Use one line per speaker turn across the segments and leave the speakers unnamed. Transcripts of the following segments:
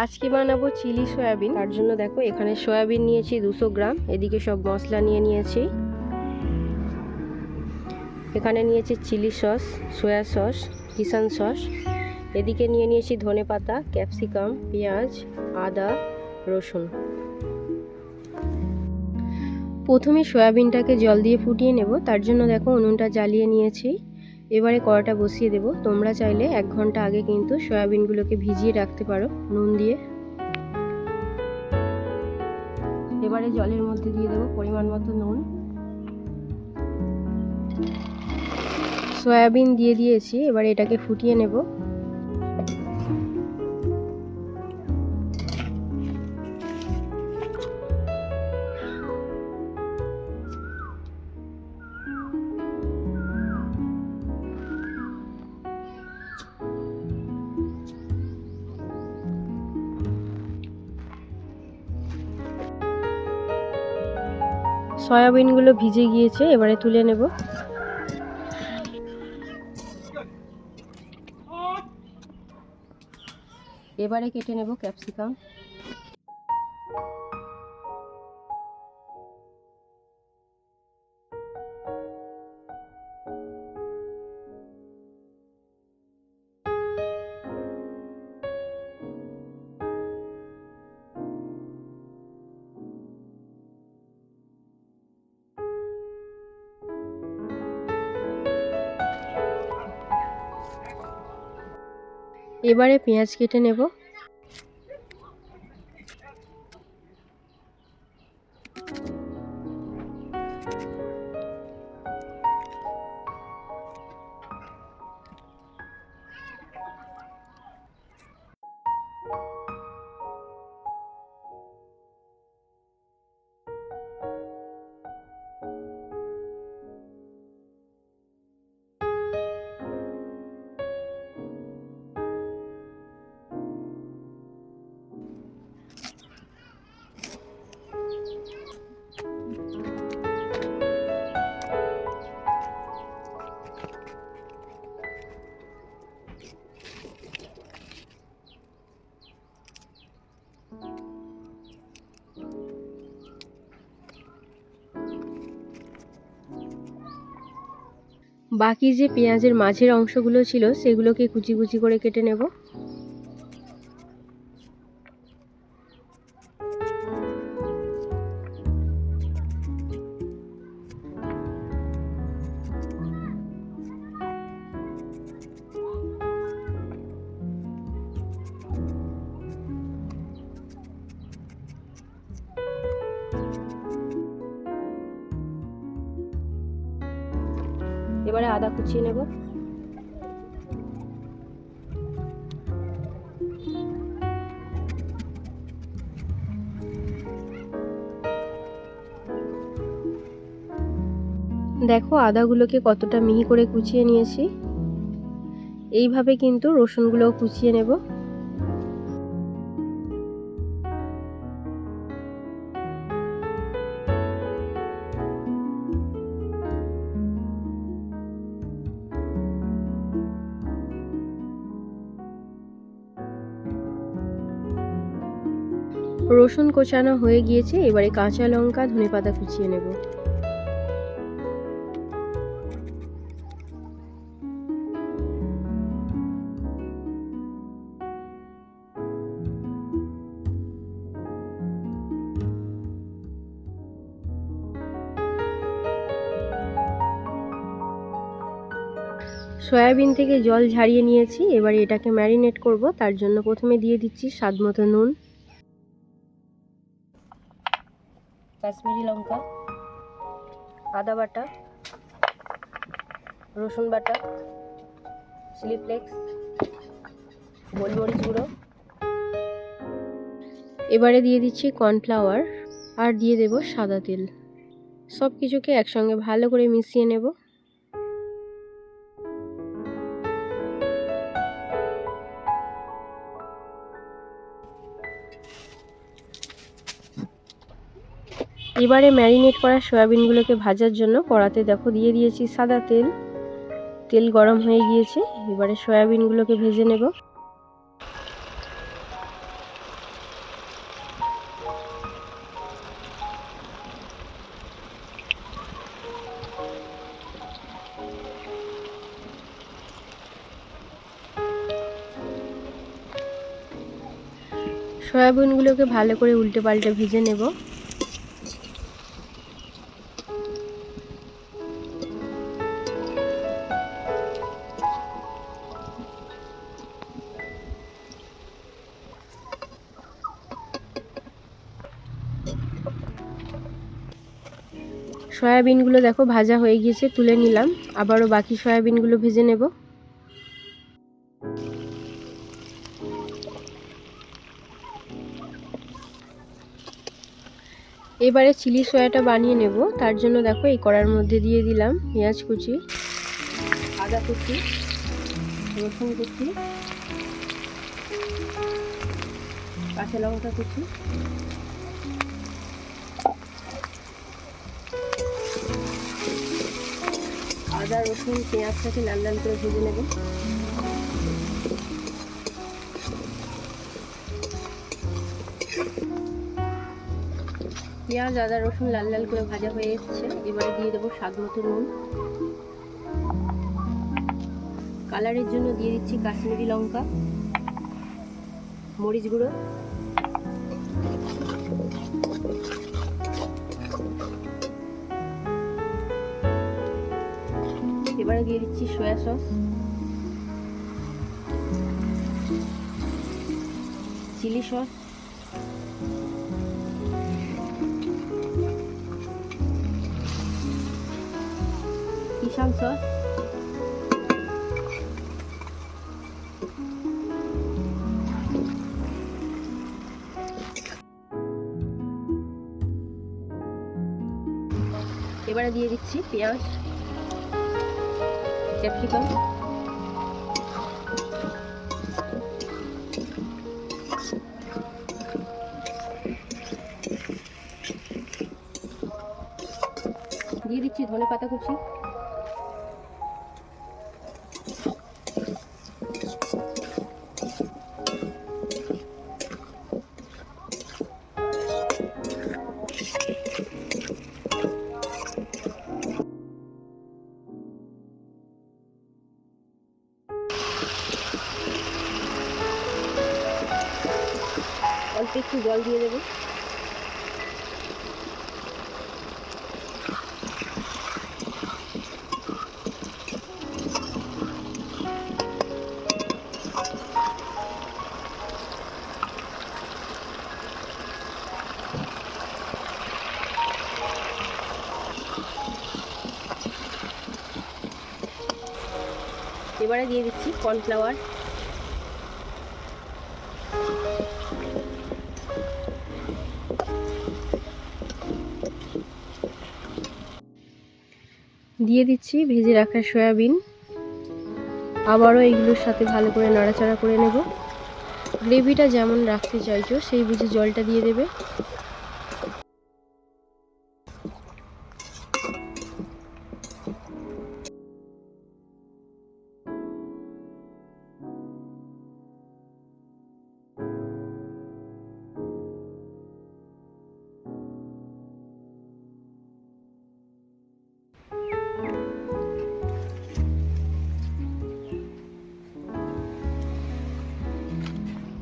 আজকে বানাবো chilli soybean. তার জন্য দেখো, এখানে সয়াবিন নিয়েছি দুশো গ্রাম, এদিকে সব মশলা নিয়ে নিয়েছি। এখানে নিয়েছি chilli sauce, soya sauce, Kissan sauce. এদিকে নিয়ে নিয়েছি ধনে পাতা, ক্যাপসিকাম, পেঁয়াজ, আদা, রসুন। প্রথমে সয়াবিনটাকে জল দিয়ে ফুটিয়ে নেব। তার জন্য দেখো উনুনটা জ্বালিয়ে নিয়েছি। এবারে কড়াটা বসিয়ে দেব। তোমরা চাইলে এক ঘণ্টা আগে কিন্তু সয়াবিনগুলোকে ভিজিয়ে রাখতে পারো, নুন দিয়ে। এবারে জলের মধ্যে দিয়ে দেবো পরিমাণ মতো নুন। সয়াবিন দিয়ে দিয়েছি, এবারে এটাকে ফুটিয়ে নেব। সয়াবিনগুলো ভিজে গিয়েছে এবারে তুলে নেব। এবারে কেটে নেব ক্যাপসিকাম। এবারে পেঁয়াজ কেটে নেব। বাকি যে পেঁয়াজের মাঝের অংশগুলো ছিল সেগুলোকে কুচি কুচি করে কেটে নেব। এবারে আদা কুচিয়ে নেব। দেখো আদাগুলোকে কতটা মিহি করে কুচিয়ে নিয়েছি। এইভাবে কিন্তু রসুনগুলোও কুচিয়ে নেব। রসুন কোচানো হয়ে গিয়েছে, এবারে কাঁচা লঙ্কা, ধনে পাতা কুচিয়ে নেব। সয়াবিন থেকে জল ঝারিয়ে নিয়েছি, এবার এটাকে ম্যারিনেট করব, তার জন্য প্রথমে দিয়ে দিচ্ছি স্বাদ মতো নুন। কাশ্মীরি লঙ্কা, আদা বাটা, রসুন বাটা, চিলি গোলমরিচ গুঁড়ো। এবারে দিয়ে দিচ্ছি কর্নফ্লাওয়ার আর দিয়ে দেব সাদা তেল। সব কিছুকে একসঙ্গে ভালো করে মিশিয়ে নেব। এবারে ম্যারিনেট করা সয়াবিনগুলোকে ভাজার জন্য কড়াতে দেখো দিয়ে দিয়েছি সাদা তেল। তেল গরম হয়ে গিয়েছে, এবারে সয়াবিনগুলোকে ভেজে নেব। সয়াবিনগুলোকে ভালো করে উল্টে পাল্টে ভেজে নেব। সয়াবিনগুলো দেখো ভাজা হয়ে গিয়েছে, তুলে নিলাম। আবারও বাকি সয়াবিনগুলো ভেজে নেব। এবারে চিলি সয়াটা বানিয়ে নেব। তার জন্য দেখো এই কড়ার মধ্যে দিয়ে দিলাম পেঁয়াজ কুচি, আদা কুচি, রসুন কুচি, কাঁচা লঙ্কা কুচি আদা রসুন পেঁয়াজটাকে লাল লাল করে ভেজে নেব। পেঁয়াজ, আদা, রসুন লাল লাল করে ভাজা হয়ে এসছে। এবারে দিয়ে দেবো স্বাদ মতো নুন। কালারের জন্য দিয়ে দিচ্ছি কাশ্মীরি লঙ্কা, মরিচ গুঁড়ো। এবারে দিয়ে দিচ্ছি soya sauce chilli sauce Kissan sauce এবারে দিয়ে দিচ্ছি পেঁয়াজ। ক্যাপসিকাম দিয়ে দিচ্ছি ধনে পাতা কুচি। অল্প একটু জল দিয়ে দেবো। এবারে দিয়ে দিচ্ছি কর্নফ্লাওয়ার দিয়ে দিচ্ছি, ভেজে রাখা সয়াবিন। আবারও এগুলোর সাথে ভালো করে নাড়াচাড়া করে নেব। গ্রেভিটা যেমন রাখতে চাইছো, সেই বুঝে জলটা দিয়ে দেবে।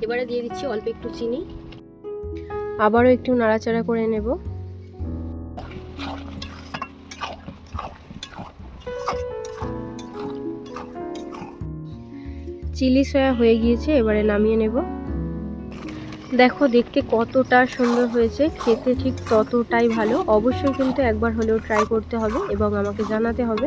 এবারে দিয়ে দিচ্ছি অল্প একটু চিনি। আবারও একটু নাড়াচাড়া করে নেব। চিলি সয়া হয়ে গিয়েছে, এবারে নামিয়ে নেব। দেখো দেখতে কতটা সুন্দর হয়েছে, খেতে ঠিক ততটাই ভালো। অবশ্যই কিন্তু একবার হলেও ট্রাই করতে হবে এবং আমাকে জানাতে হবে।